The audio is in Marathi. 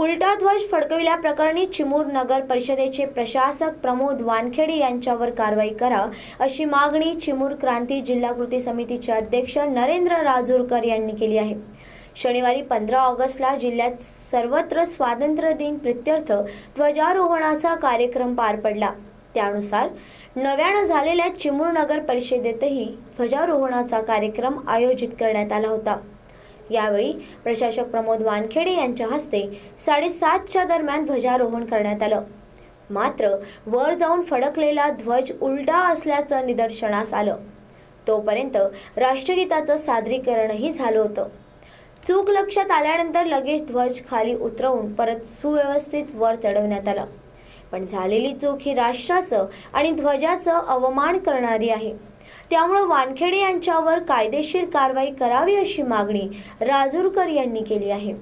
उलटा ध्वज फडकविल्याप्रकरणी चिमूर नगर परिषदेचे प्रशासक प्रमोद वानखेडे यांच्यावर कारवाई करा अशी मागणी चिमूर क्रांती जिल्हा कृती समितीचे अध्यक्ष नरेंद्र राजूरकर यांनी केली आहे. शनिवारी पंधरा ऑगस्टला जिल्ह्यात सर्वत्र स्वातंत्र्य दिन प्रित्यर्थ ध्वजारोहणाचा कार्यक्रम पार पडला. त्यानुसार नव्यानं झालेल्या चिमूर नगर परिषदेतही ध्वजारोहणाचा कार्यक्रम आयोजित करण्यात आला होता. यावेळी प्रशासक प्रमोद वानखेडे यांच्या हस्ते साडेसातच्या दरम्यान ध्वजारोहण करण्यात आलं. मात्र वर जाऊन फडकलेला ध्वज उलटा असल्याचं निदर्शनास आलं. तोपर्यंत राष्ट्रगीताचं सादरीकरणही झालं होतं. चूक लक्षात आल्यानंतर लगेच ध्वज खाली उतरवून परत सुव्यवस्थित वर चढवण्यात आलं. पण झालेली चूक ही राष्ट्राचं आणि ध्वजाचं अवमान करणारी आहे. त्यामुळे वानखेडे यांच्यावर कायदेशीर कारवाई करावी अशी मागणी राजूरकर यांनी केली आहे.